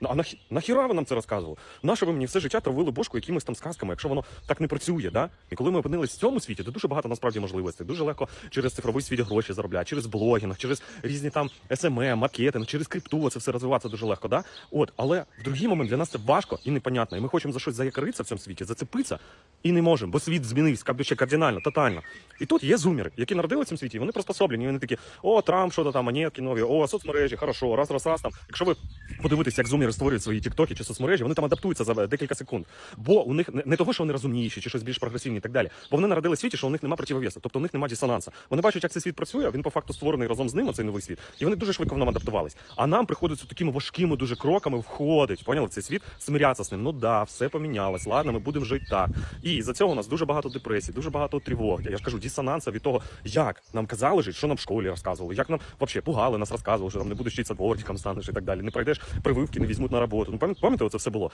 Ну, а нахі... нахіра ви нам це розказували? Нащо ви мені все життя травили бошку якимись там сказками, якщо воно так не працює, да? І коли ми опинились в цьому світі, то дуже багато насправді можливостей. Дуже легко через цифровий світ гроші заробляти, через блогінг, через різні там SMM, маркетинг, через крипту це все розвиватися дуже легко, да? От, але в другий момент для нас це важко і непонятно. І ми хочемо за щось заякоритися в цьому світі, зацепитися і не можемо, бо світ змінився ще кардинально, тотально. І тут є зумери, які народили в цьому світі, вони приспособлені. і Вони такі, о, Трамп, що то там, монетки нові, о, соцмережі, хорошо, раз, раз, раз там. Якщо ви подивитися, як зумери створюють свої тіктоки чи соцмережі, вони там адаптуються за декілька секунд. Бо у них не, того, що вони розумніші чи щось більш прогресивні і так далі. Бо вони народили світі, що у них немає противовесу, тобто у них немає дисонанса. Вони бачать, як цей світ працює, він по факту створений разом з ним, цей новий світ, і вони дуже швидко в ньому адаптувались. А нам приходиться такими важкими дуже кроками входить, поняли, цей світ, смирятися з ним. Ну да, все помінялось. Ладно, ми будемо жити так. І за цього у нас дуже багато депресій, дуже багато тривог. Я ж кажу, дисонанса від того, як нам казали жити, що нам в школі розказували, як нам взагалі пугали, нас розказували, що там не будеш вчитися дворником станеш і так далі. Не пройдеш прививки, не візьмуть на роботу. Ну пам'ятаєте, це все було.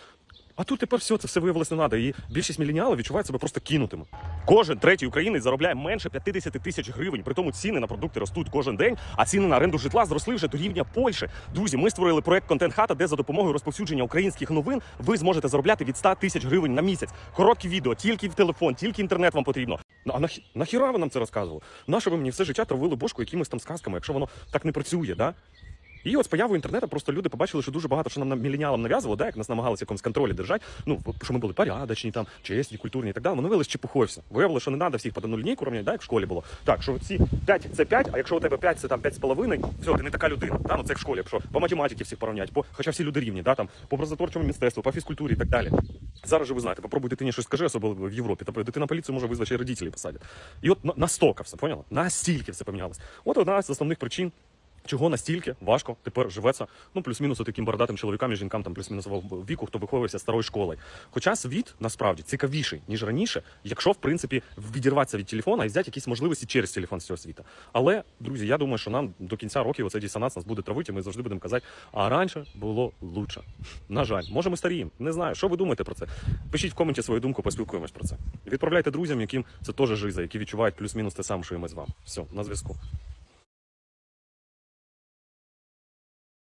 А тут тепер все, це все виявилось не треба. І більшість міленіалів відчувають себе просто кинутими. Кожен третій українець заробляє менше 50 тисяч гривень. При тому ціни на продукти ростуть кожен день, а ціни на оренду житла зросли вже до рівня Польщі. Друзі, ми створили проект Контент Хата, де за допомогою розповсюдження українських новин ви зможете заробляти від 100 тисяч гривень на місяць. Короткі відео, тільки в телефон, тільки інтернет вам потрібно. А нахі... нахіра ви нам це розказували? Нащо ви мені все життя травили бошку якимись там сказками, якщо воно так не працює, да? І от з появою інтернету просто люди побачили, що дуже багато що нам на- міленіалам нав'язувало, да, як нас намагалися якомусь контролі держати. Ну, що ми були порядочні, там, чесні, культурні і так далі. Воно виявилось чепухою все. Виявилося, що не треба всіх по лінійку рівняти, да, як в школі було. Так, що ці 5 це 5, а якщо у тебе 5 це там 5,5, все, ти не така людина. Да? Ну, це як в школі, якщо по математиці всіх порівняти, по, хоча всі люди рівні, да, там, по образотворчому мистецтву, по фізкультурі і так далі. Зараз же ви знаєте, попробуй дитині щось скажи, особливо в Європі. Та дитина поліцію може визвати, й родителі посадять. І от на- настільки все, поняла? Настільки все помінялось. От одна з основних причин. Чого настільки важко тепер живеться, ну плюс-мінус таким бородатим чоловікам і жінкам там плюс-мінусового віку, хто виховується старою школою. Хоча світ насправді цікавіший ніж раніше, якщо в принципі відірватися від телефона і взяти якісь можливості через телефон з цього світу. Але друзі, я думаю, що нам до кінця років оцей дисонанс нас буде травити. Ми завжди будемо казати, а раніше було лучше. На жаль, може ми старіємо. Не знаю, що ви думаєте про це. Пишіть в коменті свою думку, поспілкуємось про це. Відправляйте друзям, яким це теж жиза, які відчувають плюс-мінус те саме, що і ми з вами. Все, на зв'язку.